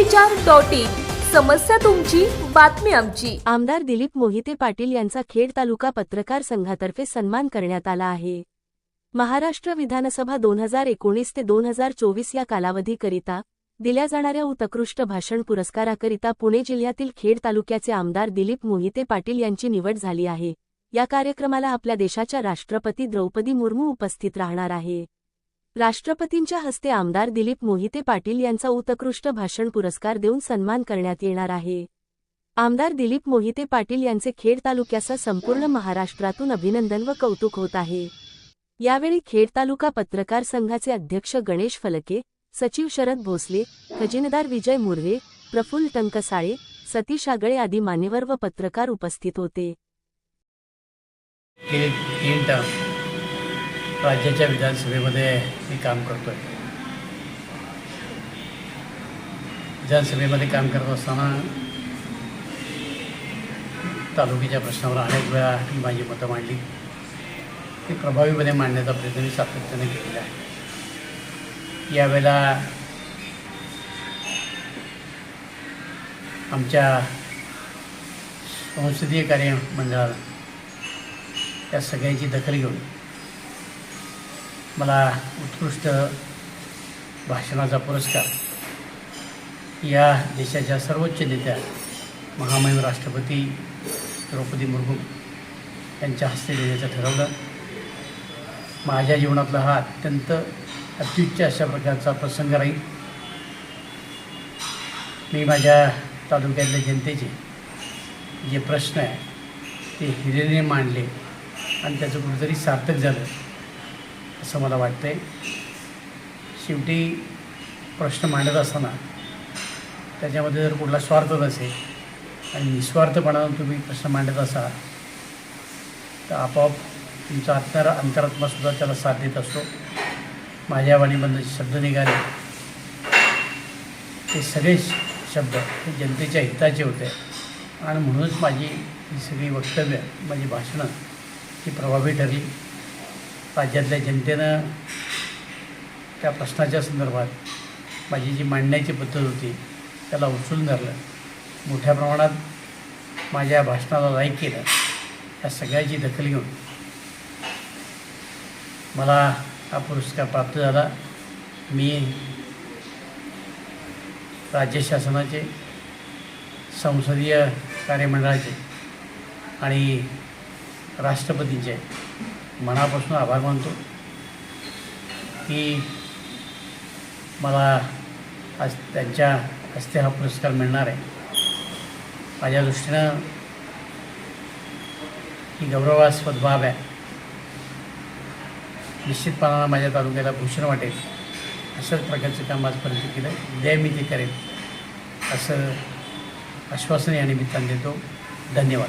विचार dot in. समस्या तुमची बातमी आमची. आमदार दिलीप मोहिते पाटील यांचा खेड तालुका पत्रकार संघातर्फे सन्मान करण्यात आला आहे. महाराष्ट्र विधानसभा दोन हजार एकोणीस ते दोन हजार चोवीस या कालावधीकरिता दिल्या जाणाऱ्या उत्कृष्ट भाषण पुरस्काराकरिता पुणे जिल्ह्यातील खेड तालुक्याचे आमदार दिलीप मोहिते पाटील यांची निवड झाली आहे. या कार्यक्रमाला आपल्या देशाच्या राष्ट्रपती द्रौपदी मुर्मू उपस्थित राहणार आहे. राष्ट्रपतींच्या हस्ते आमदार दिलीप मोहिते पाटील यांचा उत्कृष्ट भाषण पुरस्कार देऊन सन्मान करण्यात येणार आहे. आमदार दिलीप मोहिते पाटील यांचे खेड तालुक्यासह संपूर्ण महाराष्ट्रातून अभिनंदन व कौतुक होत आहे. यावेळी खेड तालुका पत्रकार संघाचे अध्यक्ष गणेश फलके सचिव शरद भोसले खजिनदार विजय मुर्वे प्रफुल्ल टंकसाळे सतीश आगळे आदी मान्यवर व पत्रकार उपस्थित होते. राज्याच्या विधानसभेमध्ये मी काम करतो आहे विधानसभेमध्ये काम करत असताना तालुक्याच्या प्रश्नावर अनेक वेळा मी माझी मतं मांडली. ती प्रभावीपणे मांडण्याचा प्रयत्न मी सातत्याने केलेला आहे. यावेळेला आमच्या संसदीय कार्य मंडळाला या सगळ्यांची दखल घेऊन मला उत्कृष्ट भाषणाचा पुरस्कार. या देशाच्या सर्वोच्च नेत्या महामहिम राष्ट्रपती द्रौपदी मुर्मू यांच्या हस्ते देण्याचं ठरवलं. माझ्या जीवनातला हा अत्यंत अत्युच्च अशा प्रकारचा प्रसंग राहील. मी माझ्या तालुक्यातल्या जनतेचे जे प्रश्न आहे ते हिरेने मांडले आणि त्याचं कुठेतरी सार्थक झालं. असं मला वाटतं आहे शेवटी प्रश्न मांडत असताना त्याच्यामध्ये जर कुठला स्वार्थ नसेल आणि निस्वार्थपणानं तुम्ही प्रश्न मांडत असाल तर आपोआप तुमचा आत्मार अंतरात्मासुद्धा त्याला साथ देत असतो. माझ्या वाणीमधून शब्द निघाले. ते सगळे शब्द हे जनतेच्या हिताचे होते. आणि म्हणूनच माझी ही सगळी वक्तव्य माझी भाषणं ही प्रभावी ठरली. राज्यातल्या जनतेनं त्या प्रश्नाच्या संदर्भात माझी जी मांडण्याची पद्धत होती त्याला उचलून धरलं. मोठ्या प्रमाणात माझ्या भाषणाला लाईक केलं. या सगळ्याची दखल घेऊन मला हा पुरस्कार प्राप्त झाला. मी राज्य शासनाचे संसदीय कार्यमंडळाचे आणि राष्ट्रपतींचे मनापासून आभार मानतो की मला आज त्यांच्या हस्ते हा पुरस्कार मिळणार आहे. माझ्या दृष्टीनं ही गौरवास्पद बाब आहे. निश्चितपणानं माझ्या तालुक्याला भूषण वाटेल. अशाच प्रकारचं काम आजपर्यंत केलं. उद्या मी ते करेन. असं आश्वासन या निमित्तानं देतो. धन्यवाद.